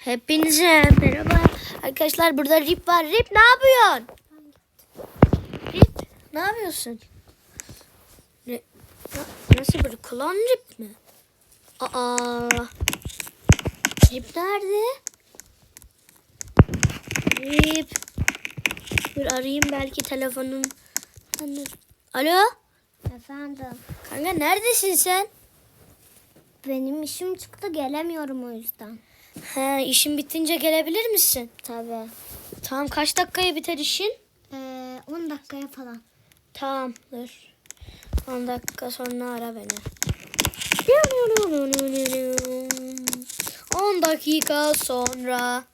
Hepinize merhaba. Arkadaşlar burada Rip var. Rip ne yapıyorsun? Rip ne yapıyorsun? Na- nasıl bir klon Rip mi? Aa. Rip nerede? Rip. Dur arayayım belki telefonun. Hani- Alo? Efendim. Kanka neredesin sen? Benim işim çıktı gelemiyorum o yüzden. He, işin bitince gelebilir misin? Tabii. Tamam kaç dakikaya biter işin? Ee, 10 dakikaya falan. Tamam dur. 10 dakika sonra ara beni. 10 dakika sonra.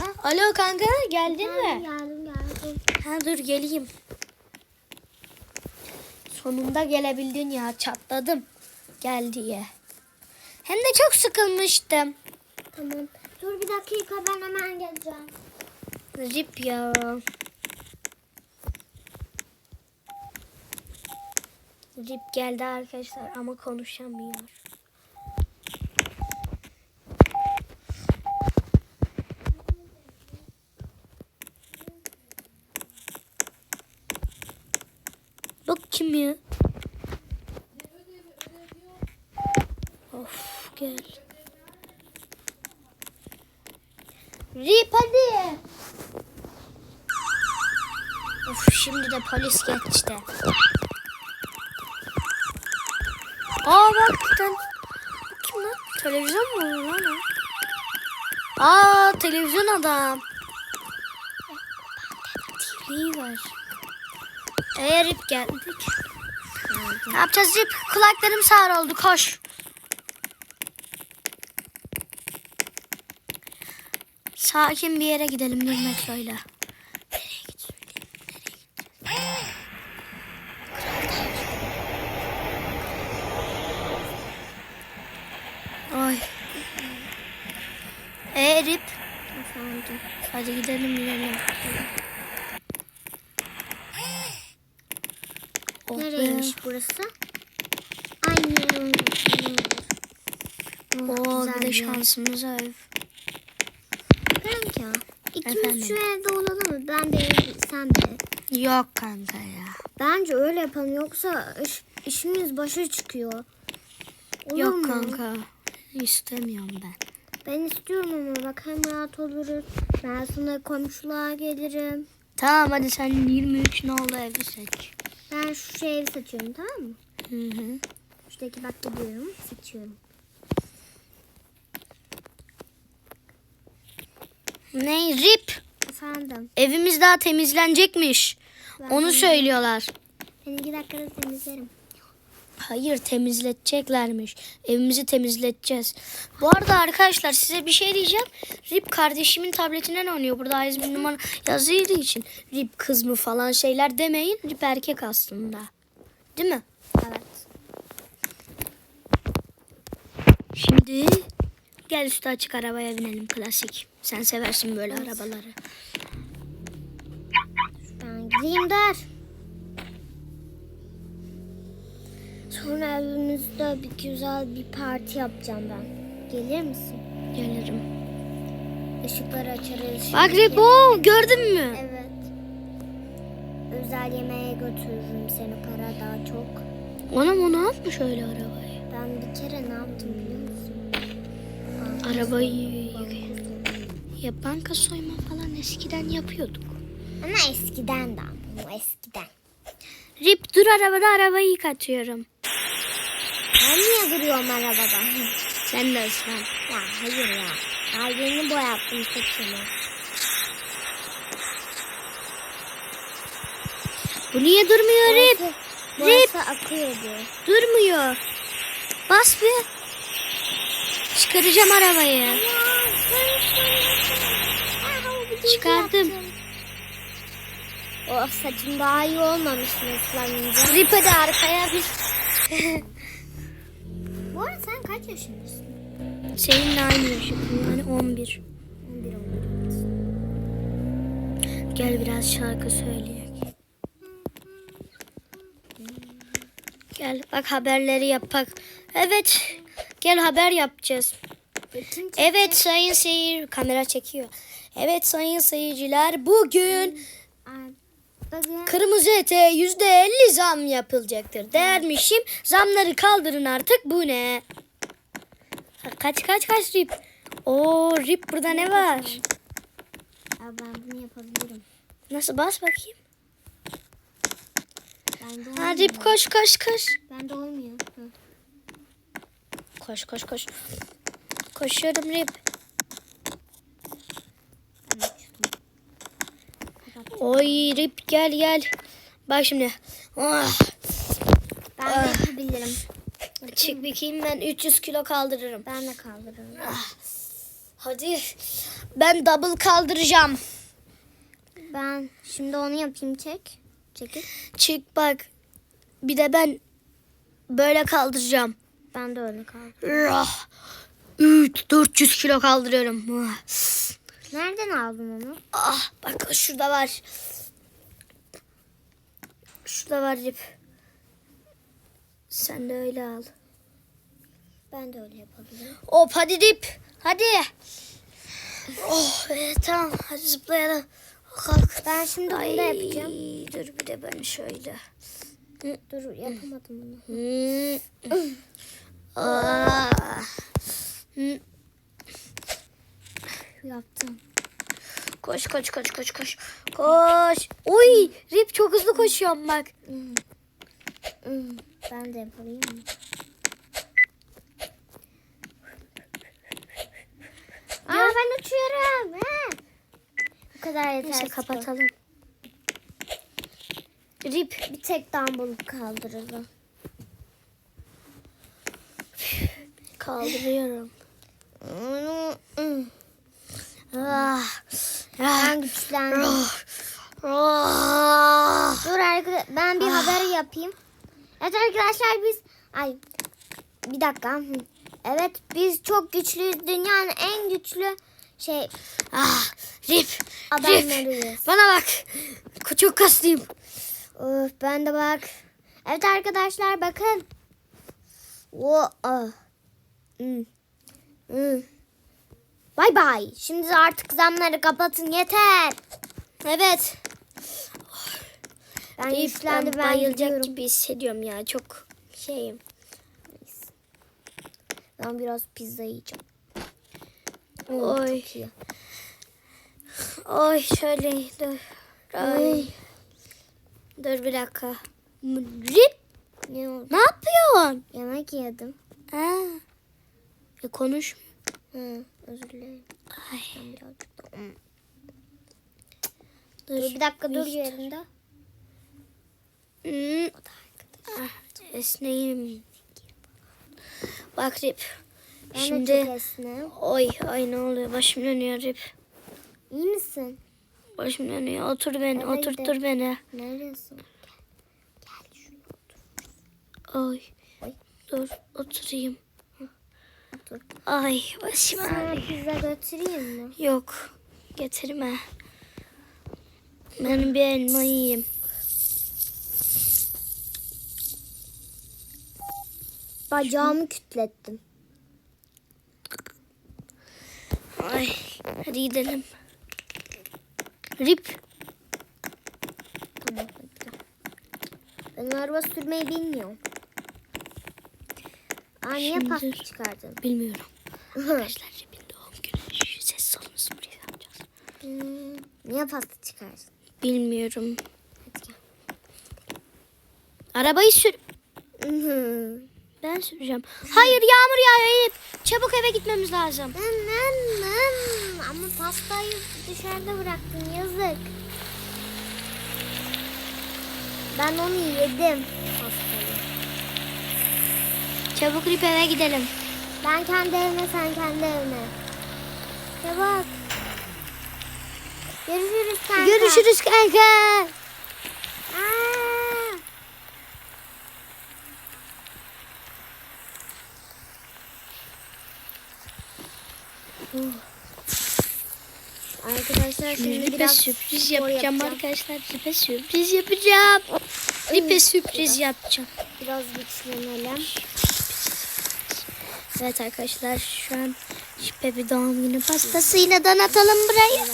Ha, alo kanka geldin mi? Geldim geldim. Ha dur geleyim. Sonunda gelebildin ya çatladım. Gel diye. Hem de çok sıkılmıştım. Tamam. Dur bir dakika ben hemen geleceğim. Rip ya. Rip geldi arkadaşlar ama konuşamıyor. Bak kim ya? Of gel. Rip hadi. Of şimdi de polis geçti. Aa bak sen. Kim lan? Televizyon mu lan? Aa televizyon adam. TV var. Eğer ip geldik. Ne yapacağız ip? Kulaklarım sağır oldu koş. Sakin bir yere gidelim bir metroyla. Nereye? Nereye Ay. Rip. Efendim. Hadi gidelim gidelim. Oh be. Nereymiş burası? Aynı. Oo bir de güzel şansımıza. İkimiz Efendim? şu evde olalım mı? Ben de sen de. Yok kanka ya. Bence öyle yapalım yoksa iş, işimiz başa çıkıyor. Olur Yok mu? kanka. İstemiyorum ben. Ben istiyorum ama bak hem rahat oluruz. Ben sana komşuluğa gelirim. Tamam hadi sen 23 ne oldu evi seç. Ben şu evi seçiyorum tamam mı? Hı hı. Şuradaki bak gidiyorum seçiyorum. Ne Rip? Efendim. Evimiz daha temizlenecekmiş. Ben Onu söylüyorlar. Ben iki dakikada temizlerim. Hayır temizleteceklermiş. Evimizi temizleteceğiz. Bu arada arkadaşlar size bir şey diyeceğim. Rip kardeşimin tabletinden oynuyor. Burada bir numara yazıydı için. Rip kız mı falan şeyler demeyin. Rip erkek aslında. Değil mi? Evet. Şimdi gel üstü açık arabaya binelim klasik. Sen seversin böyle arabaları. Ben gideyim der. Sonra evimizde bir güzel bir parti yapacağım ben. Gelir misin? Gelirim. Işıkları açarız. Bak şimdi. Rip o gördün mü? Evet. Özel yemeğe götürürüm seni para daha çok. Ona mı ne yapmış öyle arabayı? Ben bir kere ne yaptım Arabayı ya banka soyma falan eskiden yapıyorduk. Ama eskiden de ama eskiden. Rip dur arabada arabayı yıkatıyorum. Ben niye duruyorum arabada? Sen de ıslan. ya hayır ya. Daha yeni boyattım saçımı. Bu niye durmuyor Rip? Burası, Rip. burası akıyordu. Durmuyor. Bas bir. Çıkaracağım arabayı. Çıkardım. O saçım daha iyi olmamış mı ıslanınca? Rip'e de arkaya bir. Bu arada sen kaç yaşındasın? Seninle aynı yaşadın yani 11. 11 11. Gel biraz şarkı söyleyek. Gel bak haberleri yapak. Evet. Gel haber yapacağız. Kim Evet sayın seyir kamera çekiyor. Evet sayın seyirciler bugün kırmızı ete yüzde elli zam yapılacaktır. Dermişim zamları kaldırın artık bu ne? Kaç kaç kaç rip. Oo rip burada ne var? Ben bunu yapabilirim. Nasıl bas bakayım. Ben de Ha rip koş koş koş. Ben de. Koş koş koş. Koşuyorum rip. Oy rip gel gel. Bak şimdi. Ah, Ben de yapabilirim. çık bakayım ben 300 kilo kaldırırım. Ben de kaldırırım. Hadi. Ben double kaldıracağım. Ben şimdi onu yapayım çek. Çekil. Çık bak. Bir de ben böyle kaldıracağım. Ben de öyle kaldım. Rah. 3 400 kilo kaldırıyorum. Nereden aldın onu? Ah bak şurada var. Şurada var Rip. Sen de öyle al. Ben de öyle yapabilirim. Hop hadi Rip. Hadi. Oh evet, tamam hadi zıplayalım. Kalk. Ben şimdi bunu da yapacağım. Dur bir de ben şöyle. Dur yapamadım bunu. Yaptım. Koş koş koş koş koş. Koş. Uy Rip çok hızlı koşuyorum bak. Hmm. Ben de yapayım mı? Aa ben uçuyorum. He. Bu kadar yeter. Neyse kapatalım. Rip Bir tek dumbbell kaldıralım. Kaldırıyorum. Ah. Ben güçlendim. Ah. Dur arkadaşlar ben bir haber yapayım. Evet arkadaşlar biz ay bir dakika. Evet biz çok güçlüyüz. Dünyanın en güçlü şey Ah. Rip. Rip. Bana bak. Çok kaslıyım. Of, ben de bak. Evet arkadaşlar bakın. O ah. Hmm. Hmm. Bay bay. Şimdi artık zamları kapatın yeter. Evet. Ben güçlendim ben bayılacak gidiyorum. gibi hissediyorum ya. Çok şeyim. Ben biraz pizza yiyeceğim. Oy. Oy şöyle dur. Ay. Dur bir dakika. Rip Ne oldu? ne yapıyorsun? Yemek yedim. Ha. E konuş. Hı, özür dilerim. Ay. Dur. Dur bir dakika dur yerinde. Hmm. Ah, esneyim. Bak Rip. Ben Şimdi oy ay ne oluyor başım dönüyor Rip. İyi misin? Başım dönüyor. Otur beni, Oraya oturtur beni. Neredesin? Oy. Oy. Dur oturayım. Otur. Ay başım ağrıyor. pizza götüreyim mi? Yok getirme. Ben bir elma yiyeyim. Bacağımı kütlettim. Ay hadi gidelim. Rip. Tamam. Ben araba sürmeyi bilmiyorum. Aa niye pasta çıkardın? Bilmiyorum. Arkadaşlar Rip'in doğum günü. Ses sonunu buraya yapacağız. Hmm, niye pasta çıkardın? Bilmiyorum. Hadi gel. Arabayı sür. Ben süreceğim. Hayır yağmur yağıyor. Çabuk eve gitmemiz lazım. Ama pastayı dışarıda bıraktın yazık. Ben onu yedim pastayı. Çabuk Rip eve gidelim. Ben kendi evime sen kendi evine. Çabuk. Görüşürüz kanka. Görüşürüz kanka. Aa. Arkadaşlar şimdi Rip'e biraz sürpriz spor yapacağım, arkadaşlar. Rip'e sürpriz yapacağım. Rip'e sürpriz yapacağım. Biraz güçlenelim. Evet arkadaşlar şu an Şüphe bir doğum günü pastasıyla donatalım burayı.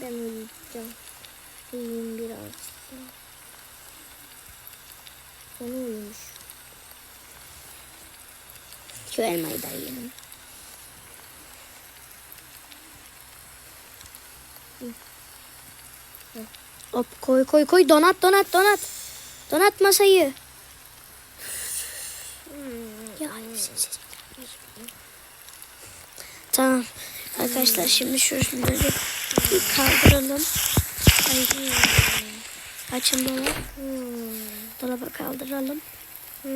Ben uyuyacağım. Uyuyayım biraz. Onu uyumuş. Şu elmayı da yiyelim. Hop koy koy koy donat donat donat. Donat masayı. Ya sessiz. Tamam. Arkadaşlar şimdi şuraları bir kaldıralım. Ay. Açın dolap. Hmm. Dolaba kaldıralım. Hmm.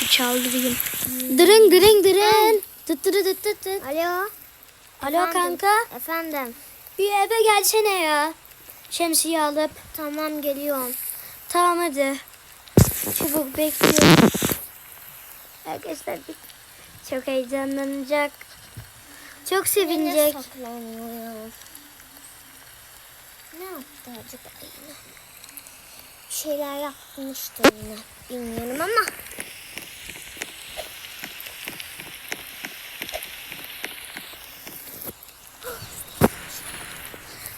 Bir çaldırayım. Dırın dırın dırın. Tıt tırı tıt tıt. Alo. Alo Efendim? kanka. Efendim. Bir eve gelsene ya. Şemsiye alıp. Tamam geliyorum. Tamam hadi. Çabuk bekliyorum. Arkadaşlar çok heyecanlanacak. Çok sevinecek. saklanıyor? Ne yaptı acaba yine? Bir şeyler yapmıştır yine. Bilmiyorum ama.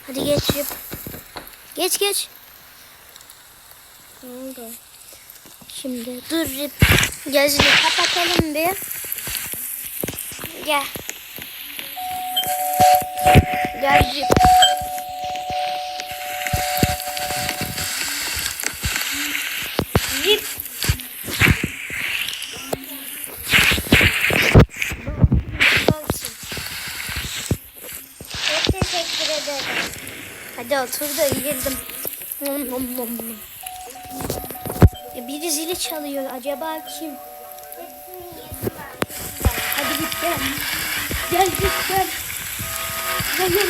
Hadi geç. Geç geç. Ne oldu? Şimdi dur Rip. Gözünü kapatalım bir. Gel. Gel. Rip. Hadi otur da yiyelim. Ya biri zili çalıyor. Acaba kim? Hadi git gel. Gel git gel. Gel gel.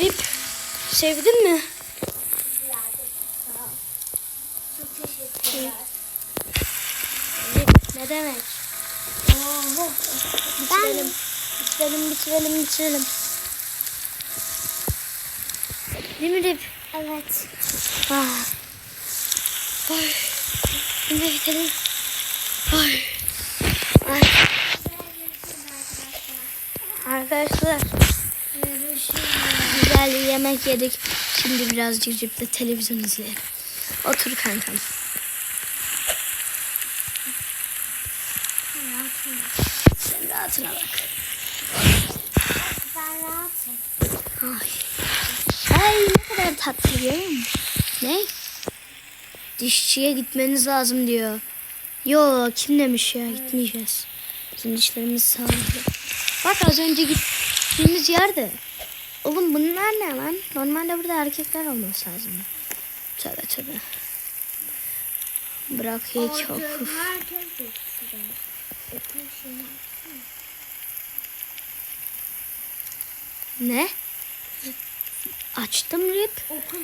Rip. Sevdin mi? Rip ne demek? Oh, Ben bitirelim. Bitirelim bitirelim bitirelim. Değil mi Rip? evet. Ah. Ay. Şimdi bitirelim. Ay. Ay. Arkadaşlar güzel yemek yedik. Şimdi birazcık cipte televizyon izleyelim. Otur kankam. Sen rahatına bak. Ben rahatım. Ay. Ay ne kadar tatlı görüyor musun? Ne? Dişçiye gitmeniz lazım diyor. Yo kim demiş ya gitmeyeceğiz. Bizim dişlerimiz sağlıklı. Bak az önce gittiğimiz yerde. Oğlum bunlar ne lan? Normalde burada erkekler olması lazım. Tövbe tövbe. Bırak hiç şunu. Ne? Açtım rip. Okul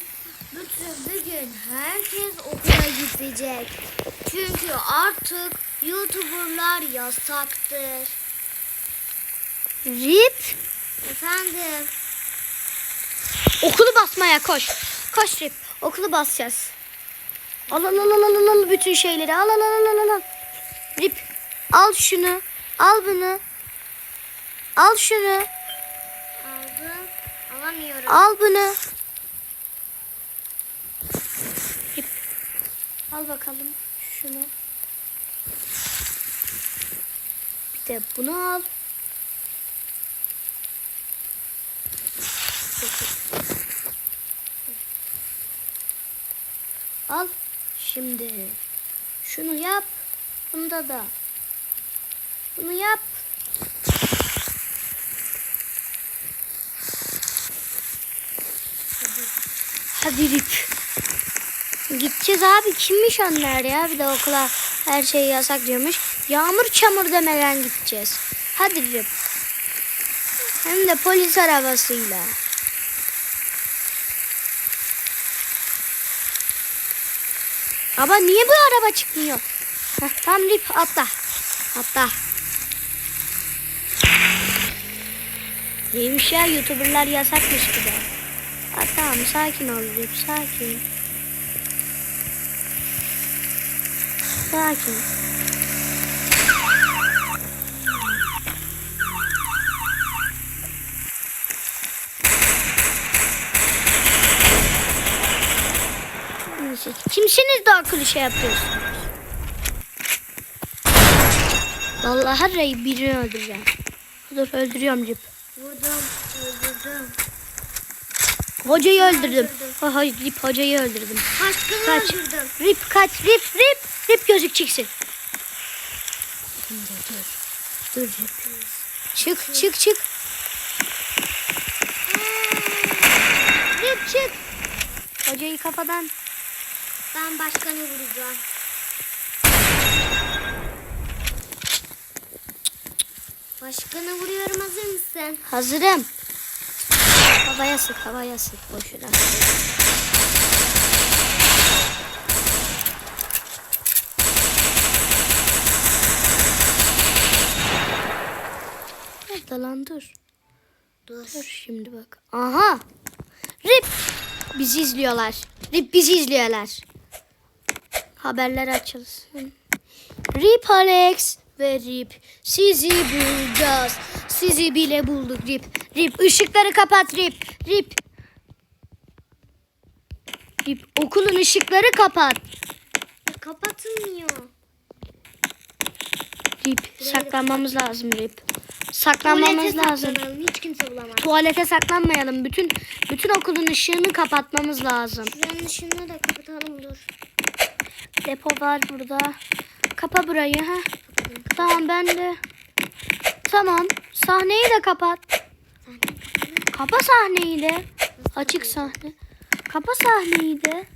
bütün bugün herkes okula gidecek. Çünkü artık YouTuber'lar yasaktır. Rip. Efendim. Okulu basmaya koş. Koş Rip. Okulu basacağız. Al al al al al al, al bütün şeyleri. Al al al al al al. Rip. Al şunu. Al bunu. Al şunu. Alamıyorum. Al bunu. Al bakalım şunu. Bir de bunu al. Al. Şimdi şunu yap. Bunda da. Bunu yap. Rip. Gideceğiz abi. Kimmiş onlar ya? Bir de okula her şey yasak diyormuş. Yağmur çamur demeden gideceğiz. Hadi Rip. Hem de polis arabasıyla. Baba niye bu araba çıkmıyor? Tamam Rip atla. Atla. Neymiş ya YouTuber'lar yasakmış gibi. Tamam sakin ol Rip sakin. Sakin. Kimsiniz de akıllı şey yapıyorsunuz? Vallahi Ray birini öldüreceğim. Dur öldürüyorum Rip. Vurdum. Hocayı öldürdüm. Ha, hayır Rip hocayı öldürdüm. Aşkını Kaç. öldürdüm. Rip kaç Rip Rip. Rip gözük çıksın. Şimdi dur. Dur Rip. Çık çık çık. Rip çık. Hocayı kafadan. Ben başkanı vuracağım. Başkanı vuruyorum hazır mısın? Hazırım. Havaya sık havaya sık boşuna. Nerede lan dur. Dur. Dur şimdi bak. Aha. Rip. Bizi izliyorlar. Rip bizi izliyorlar. Haberler açılsın. Rip Alex ve Rip. Sizi bulacağız. Sizi bile bulduk Rip. Rip ışıkları kapat Rip. Rip. Rip okulun ışıkları kapat. Kapatılmıyor. Rip saklanmamız lazım Rip. Saklanmamız Tuvalete lazım. Hiç kimse bulamaz. Tuvalete saklanmayalım. Bütün bütün okulun ışığını kapatmamız lazım. Şuranın ışığını da kapatalım dur. Depo var burada. Kapa burayı ha. Tamam ben de. Tamam. Sahneyi de kapat. Kapa sahneyi de. Açık sahne. Kapa sahneyi de.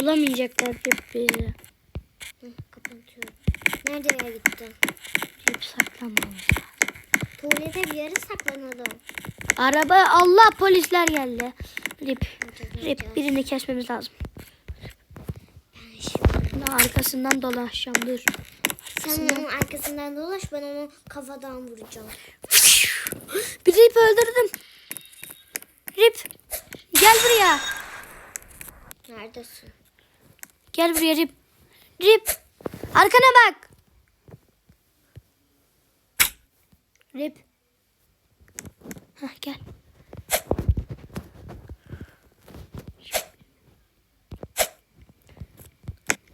Bulamayacaklar hep bizi. Kapatıyorum. Nereye gittin? Hep saklanmamız. Tuvalete bir yere saklanalım. Araba Allah polisler geldi. Rip. Rip birini kesmemiz lazım. Ben. Şimdi arkasından dolaşacağım dur. Sen onun arkasından dolaş ben onu kafadan vuracağım. Bir Rip öldürdüm. Rip. Gel buraya. Neredesin? Gel buraya Rip. Rip. Arkana bak. Rip. Hah gel.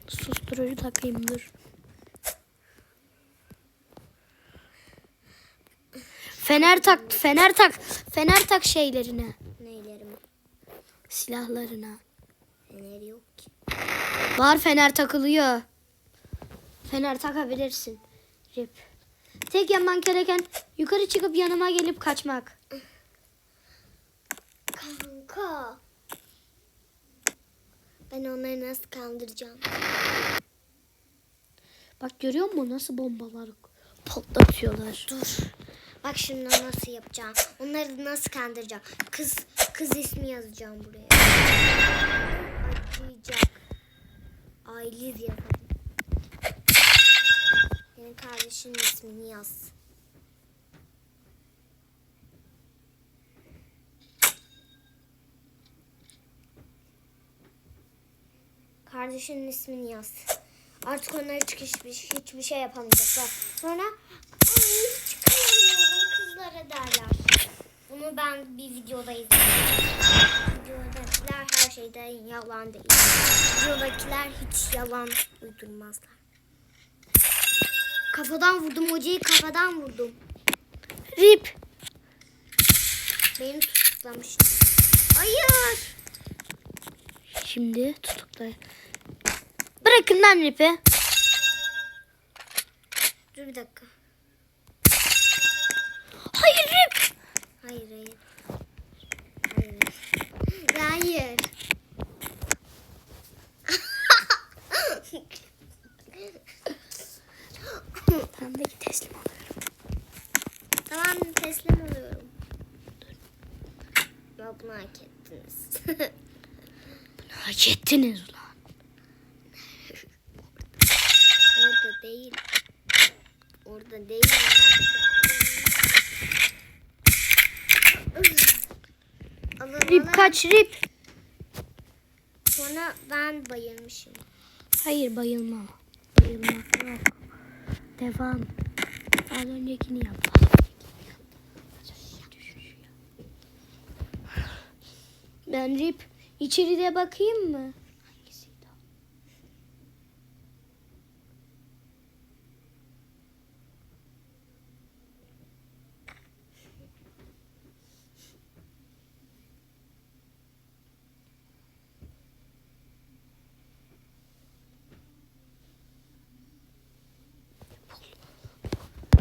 Susturucu takayım dur. Fener tak, fener tak, fener tak şeylerine, Neylerim? silahlarına. Feneri yok ki. Var fener takılıyor. Fener takabilirsin. Rip. Tek yapman gereken yukarı çıkıp yanıma gelip kaçmak. Kanka. Ben onları nasıl kandıracağım? Bak görüyor musun nasıl bombalar patlatıyorlar. Dur. Bak şimdi nasıl yapacağım. Onları nasıl kandıracağım. Kız kız ismi yazacağım buraya. Acıyacak. Ayliz yazalım. Senin kardeşinin ismini yaz. Kardeşinin ismini yaz. Artık hiç hiçbir, hiçbir şey yapamayacaklar. Sonra ay hiç kıyamıyorum kızlara derler. Bunu ben bir videoda izledim. Videodakiler her şeyden yalan değil. Videodakiler hiç yalan uydurmazlar. Kafadan vurdum hocayı kafadan vurdum. Rip. Beni tutuklamış. Hayır. Şimdi tutukla. Bırakın lan Rip'i. Dur bir dakika. Hayır Rip. Hayır hayır. Hayır. Hayır. Ben de teslim oluyorum. Tamam teslim oluyorum. Ya bunu hak ettiniz. Hak ettiniz ulan. Orada değil. Orada değil. Ama Alın, Rip kaç Rip. Sonra ben bayılmışım. Hayır bayılma. Bayılmak yok. Devam. Az öncekini yap. Ben Rip içeride bakayım mı?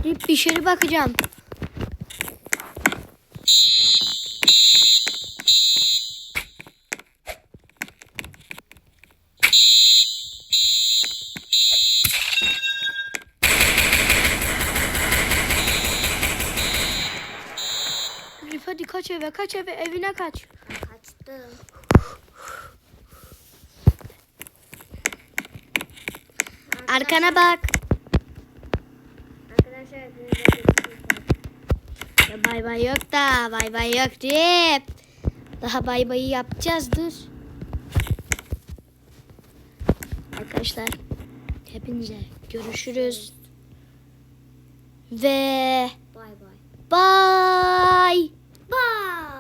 Rip dışarı bakacağım. Hadi kaç eve kaç eve evine kaç. Kaçtım. Arkana bak. Arkadaşlar hepinize görüşürüz. Ya bay bay yok da bay bay yok Rip. Daha bay bayı yapacağız dur. Arkadaşlar hepinize görüşürüz. Ve Bay bay. bay. Bye.